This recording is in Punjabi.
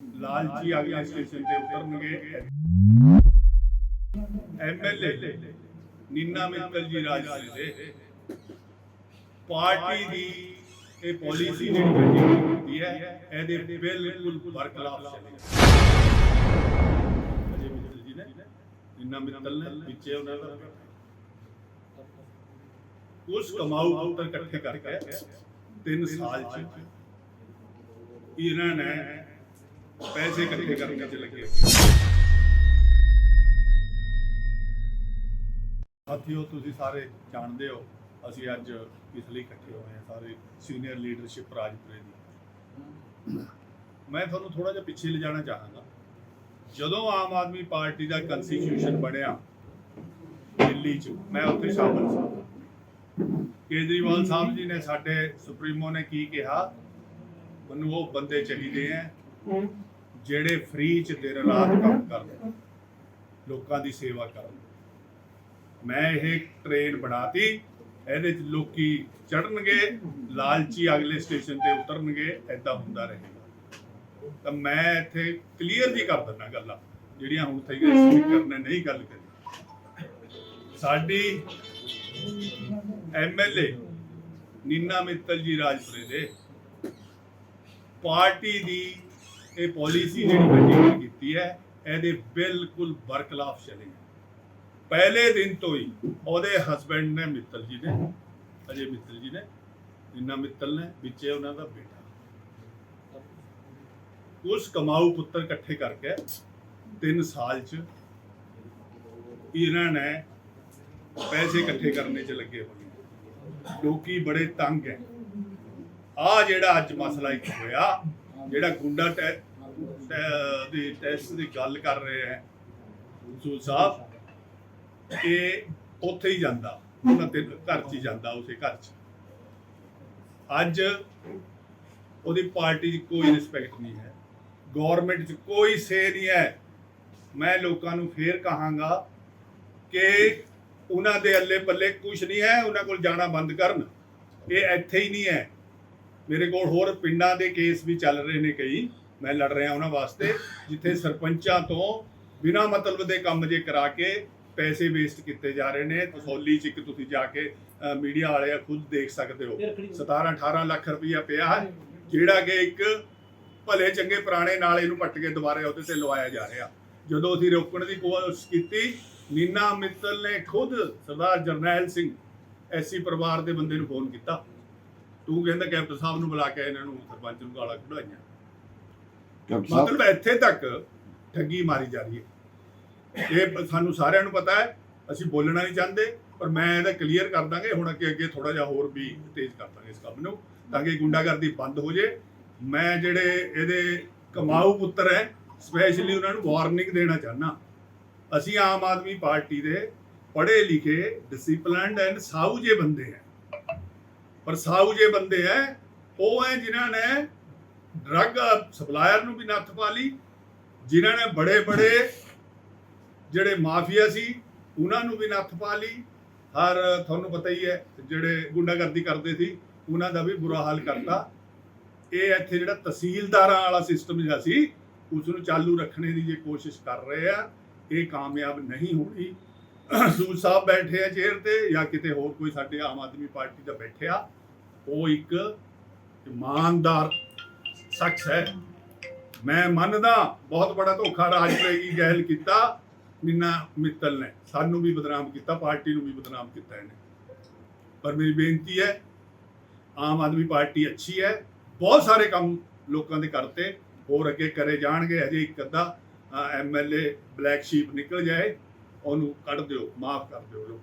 ਲਾਲਚੀ ਅਗਲੇ ਸਟੇਸ਼ਨ ਤੇ ਉਤਰਨਗੇ। ਐਮਐਲਏ ਨੀਨਾ ਮਿੱਤਲ ਜੀ ਰਾਜਪੁਰੇ ਦੇ। ਪਾਰਟੀ ਦੀ ਇਹ ਪਾਲਿਸੀ ਜਿਹੜੀ ਕੰਟੀਨਿਊ ਹੁੰਦੀ ਹੈ, ਇਹਦੇ ਬਿਲਕੁਲ ਬਰਖਲਾਫ ਚੱਲੀ ਅਜੇ ਮਿੱਤਲ ਜੀ ਨੇ, ਨੀਨਾ ਮਿੱਤਲ ਨੇ ਵਿੱਚੇ ਉਹਨਾਂ ਦਾ। ਉਸ ਕਮਾਊ ਪੁੱਤਰ ਇਕੱਠੇ ਕਰਕੇ 3 ਸਾਲ ਚ ਇਹਨਾਂ ਨੇ ਪੈਸੇ ਇਕੱਠੇ ਕਰਨ ਚ ਲੱਗੇ ਸਾਥੀਓ, ਤੁਸੀਂ ਸਾਰੇ ਜਾਣਦੇ ਹੋ, ਅਸੀਂ ਅੱਜ ਇਸ ਲਈ ਇਕੱਠੇ ਹੋਏ ਹਾਂ, ਸਾਰੇ ਸੀਨੀਅਰ ਲੀਡਰਸ਼ਿਪ ਰਾਜਪੁਰੇ ਦੀ। ਮੈਂ ਤੁਹਾਨੂੰ ਥੋੜਾ ਜਿਹਾ ਪਿੱਛੇ ਲਿਜਾਣਾ ਚਾਹਾਂਗਾ। ਜਦੋਂ ਆਮ ਆਦਮੀ ਪਾਰਟੀ ਦਾ ਕਨਸਟੀਟਿਊਸ਼ਨ ਬਣਿਆ, ਦਿੱਲੀ 'ਚ, ਮੈਂ ਉੱਥੇ ਸ਼ਾਮਲ ਸੀ। ਕੇਜਰੀਵਾਲ ਸਾਹਿਬ ਜੀ ਨੇ ਸਾਡੇ ਸੁਪਰੀਮੋ ਨੇ ਕੀ ਕਿਹਾ? ਮੈਨੂੰ ਉਹ ਬੰਦੇ ਚਾਹੀਦੇ ਆ ਜਿਹੜੇ ਫ੍ਰੀ ਚ ਦਿਨ ਰਾਤ ਕੰਮ ਕਰਨ ਲੋਕਾਂ ਦੀ ਸੇਵਾ ਕਰਨ। ਮੈਂ ਇਹ ਟ੍ਰੇਨ ਬਣਾਤੀ ਇਹਦੇ ਚ ਲੋਕੀ ਚੜਨਗੇ ਲਾਲਚੀ ਅਗਲੇ ਸਟੇਸ਼ਨ ਤੇ ਉਤਰਨਗੇ ਐਦਾਂ ਹੁੰਦਾ ਰਹੇਗਾ। ਤਾਂ ਮੈਂ ਇੱਥੇ ਕਲੀਅਰ ਜੀ ਕਰ ਦਿੰਦਾ ਗੱਲਾਂ ਜਿਹੜੀਆਂ ਹੁਣ ਤੱਕ ਸਪੀਕਰ ਨੇ ਨਹੀਂ ਗੱਲ ਕਰੀ। ਸਾਡੀ ਐਮਐਲਏ ਨੀਨਾ ਮਿੱਤਲ ਜੀ ਰਾਜਪੁਰੇ ਦੇ ਪਾਰਟੀ ਦੀ ਇਹ ਪਾਲਿਸੀ ਜਿਹੜੀ ਕੰਟੀਨਿਊ ਕੀਤੀ ਹੈ, ਇਹਦੇ ਬਿਲਕੁਲ ਬਰਖਲਾਫ ਚਲੀ ਪਹਿਲੇ ਦਿਨ ਤੋਂ ਹੀ ਉਹਦੇ ਹਸਬੰਡ ਨੇ ਮਿੱਤਲ ਜੀ ਨੇ, ਅਜੇ ਮਿੱਤਲ ਜੀ ਨੇ ਨੀਨਾ ਮਿੱਤਲ ਨੇ, ਵਿੱਚੇ ਉਹਨਾਂ ਦਾ ਬੇਟਾ। ਉਸ ਕਮਾਊ ਪੁੱਤਰ ਇਕੱਠੇ ਕਰਕੇ 3 ਸਾਲ ਚ ਇਹਨਾਂ ਨੇ ਪੈਸੇ ਇਕੱਠੇ ਕਰਨੇ ਚ ਲੱਗੇ ਹੋਏ ਲੋਕੀ ਬੜੇ ਤੰਗ ਹੈ। ਆ ਜਿਹੜਾ ਅੱਜ ਮਸਲਾ ਇੱਕ ਹੋਇਆ, ਜਿਹੜਾ ਗੁੰਡਾ ਟੈ ਦੀ ਟੈਸਟ ਦੀ ਗੱਲ ਕਰ ਰਹੇ ਹੈ। ਸੂ ਸਾਹਿਬ, ਇਹ ਉੱਥੇ ਹੀ ਜਾਂਦਾ। ਉਹਨਾਂ ਤੇ ਘਰ 'ਚ ਹੀ ਜਾਂਦਾ ਉਸੇ ਘਰ 'ਚ। ਅੱਜ ਉਹਦੀ ਪਾਰਟੀ 'ਚ ਕੋਈ ਰਿਸਪੈਕਟ ਨਹੀਂ ਹੈ। ਗਵਰਨਮੈਂਟ 'ਚ ਕੋਈ ਸੇ ਨਹੀਂ ਹੈ। ਮੈਂ ਲੋਕਾਂ ਨੂੰ ਫੇਰ ਕਹਾਂਗਾ ਕਿ ਉਹਨਾਂ ਦੇ ਅੱਲੇ ਪੱਲੇ ਕੁਝ ਨਹੀਂ ਹੈ, ਉਹਨਾਂ ਕੋਲ ਜਾਣਾ ਬੰਦ ਕਰਨ। ਇਹ ਇੱਥੇ ਹੀ ਨਹੀਂ ਹੈ। ਮੇਰੇ ਕੋਲ ਹੋਰ ਪਿੰਡਾਂ ਦੇ ਕੇਸ ਵੀ ਚੱਲ ਰਹੇ ਨੇ ਕਈ। ਮੈਂ ਲੜ ਰਿਹਾ ਉਹਨਾਂ ਵਾਸਤੇ ਜਿੱਥੇ ਸਰਪੰਚਾਂ ਤੋਂ ਬਿਨਾ ਮਤਲਬ ਦੇ ਕੰਮ ਜੇ ਕਰਾ ਕੇ ਪੈਸੇ ਵੇਸਟ ਕੀਤੇ ਜਾ ਰਹੇ ਨੇ ਤਸੌਲੀ ਚ ਇੱਕ ਤੁਸੀਂ ਜਾ ਕੇ ਮੀਡੀਆ ਵਾਲੇ ਆ ਖੁਦ ਦੇਖ ਸਕਦੇ ਹੋ। 17 18 ਲੱਖ ਰੁਪਈਆ ਪਿਆ ਹੈ ਜਿਹੜਾ ਕਿ ਇੱਕ ਭਲੇ ਚੰਗੇ ਪੁਰਾਣੇ ਨਾਲੇ ਨੂੰ ਪੱਟ ਕੇ ਦੁਬਾਰਾ ਉਹਦੇ ਤੇ ਲਵਾਇਆ ਜਾ ਰਿਹਾ। ਜਦੋਂ ਅਸੀਂ ਰੋਕਣ ਦੀ ਕੋਸ਼ਿਸ਼ ਕੀਤੀ ਨੀਨਾ ਮਿੱਤਲ ਨੇ ਖੁਦ ਸਰਦਾਰ ਜਰਨੈਲ ਸਿੰਘ ਐਸੀ ਪਰਿਵਾਰ ਦੇ ਬੰਦੇ ਨੂੰ ਫੋਨ ਕੀਤਾ। ਤੂੰ ਕਹਿੰਦਾ ਕੈਪਟਨ ਸਾਹਿਬ ਨੂੰ ਬੁਲਾ ਕੇ ਇਹਨਾਂ ਨੂੰ ਸਰਪੰਚ ਨੂੰ ਗਾਲਾਂ ਕਢਾਈਆਂ। ਮਤਲਬ ਇੱਥੇ ਤੱਕ ਠੱਗੀ ਮਾਰੀ ਜਾ ਰਹੀ ਹੈ। ਇਹ ਸਾਨੂੰ ਸਾਰਿਆਂ ਨੂੰ ਪਤਾ ਹੈ ਅਸੀਂ ਬੋਲਣਾ ਨਹੀਂ ਚਾਹੁੰਦੇ ਪਰ ਮੈਂ ਇਹਦਾ ਕਲੀਅਰ ਕਰ ਦਾਂਗੇ ਹੁਣ ਅੱਗੇ ਅੱਗੇ ਥੋੜਾ ਜਿਹਾ ਹੋਰ ਵੀ ਤੇਜ਼ ਕਰ ਦਾਂਗੇ ਇਸ ਕੰਮ ਨੂੰ ਤਾਂ ਕਿ ਗੁੰਡਾਗਰਦੀ ਬੰਦ ਹੋ ਜੇ। ਮੈਂ ਜਿਹੜੇ ਇਹਦੇ ਕਮਾਊ ਪੁੱਤਰ ਹੈ ਸਪੈਸ਼ਲੀ ਉਹਨਾਂ ਨੂੰ ਵਾਰਨਿੰਗ ਦੇਣਾ ਚਾਹਨਾ ਅਸੀਂ ਆਮ ਆਦਮੀ ਪਾਰਟੀ ਦੇ ਪੜ੍ਹੇ ਲਿਖੇ ਡਿਸਪਲਿਨਡ ਐਂਡ ਸਾਊ ਜੇ ਬੰਦੇ ਹੈ। ਪਰ ਸਾਊ ਜੇ ਬੰਦੇ ਹੈ ਉਹ ਹੈ ਜਿਨ੍ਹਾਂ ਨੇ ਡਰੱਗ ਸਪਲਾਇਰ ਨੂੰ ਵੀ ਨੱਥ ਪਾ ਲਈ, ਜਿਨ੍ਹਾਂ ਨੇ ਬੜੇ ਬੜੇ ਜਿਹੜੇ ਮਾਫੀਆ ਸੀ, ਉਹਨਾਂ ਨੂੰ ਵੀ ਨੱਥ ਪਾ ਲਈ। ਹਰ, ਤੁਹਾਨੂੰ ਪਤਾ ਹੀ ਹੈ, ਜਿਹੜੇ ਗੁੰਡਾਗਰਦੀ ਕਰਦੇ ਸੀ, ਉਹਨਾਂ ਦਾ ਵੀ ਬੁਰਾ ਹਾਲ ਕਰਤਾ। ਇਹ ਇੱਥੇ ਜਿਹੜਾ ਤਹਿਸੀਲਦਾਰਾਂ ਵਾਲਾ ਸਿਸਟਮ ਜਿਹੜਾ ਸੀ ਉਸ ਨੂੰ ਚਾਲੂ ਰੱਖਣੇ ਦੀ ਜੇ ਕੋਸ਼ਿਸ਼ ਕਰ ਰਹੇ ਆ, ਇਹ ਕਾਮਯਾਬ ਨਹੀਂ ਹੋਣੀ। ਸੂਦ ਸਾਹਿਬ ਬੈਠੇ ਆ ਚੇਅਰ ਤੇ, ਜਾਂ ਕਿਤੇ ਹੋਰ ਕੋਈ ਸਾਡੇ ਆਮ ਆਦਮੀ ਪਾਰਟੀ ਦਾ ਬੈਠਿਆ, ਉਹ ਇੱਕ ਇਮਾਨਦਾਰ ਸ਼ਖਸ ਹੈ। ਮੈਂ ਮੰਨਦਾ, ਬਹੁਤ ਬੜਾ ਧੋਖਾ ਰਾਜਪੁਰੇ ਗਹਿਲ ਕੀਤਾ। ਨਿੰਨਾ ਮਿੱਤਲ ਨੇ, ਸਾਨੂੰ ਵੀ ਬਦਨਾਮ ਕੀਤਾ, ਪਾਰਟੀ ਨੂੰ ਵੀ ਬਦਨਾਮ ਕੀਤਾ ਇਹਨੇ। ਪਰ ਮੇਰੀ ਬੇਨਤੀ ਹੈ, ਆਮ ਆਦਮੀ ਪਾਰਟੀ ਅੱਛੀ ਹੈ, ਬਹੁਤ ਸਾਰੇ ਕੰਮ ਲੋਕਾਂ ਦੇ ਕਰਤੇ ਹੋਰ ਅੱਗੇ ਕਰੇ ਜਾਣਗੇ ਅਜੇ ਇੱਕ ਅੱਧਾ ਐਮਐਲਏ ਬਲੈਕ ਸ਼ੀਪ ਨਿਕਲ ਜਾਏ, ਉਹਨੂੰ ਕੱਢ ਦਿਓ, ਮਾਫ ਕਰ ਦਿਓ। ਲੋਕ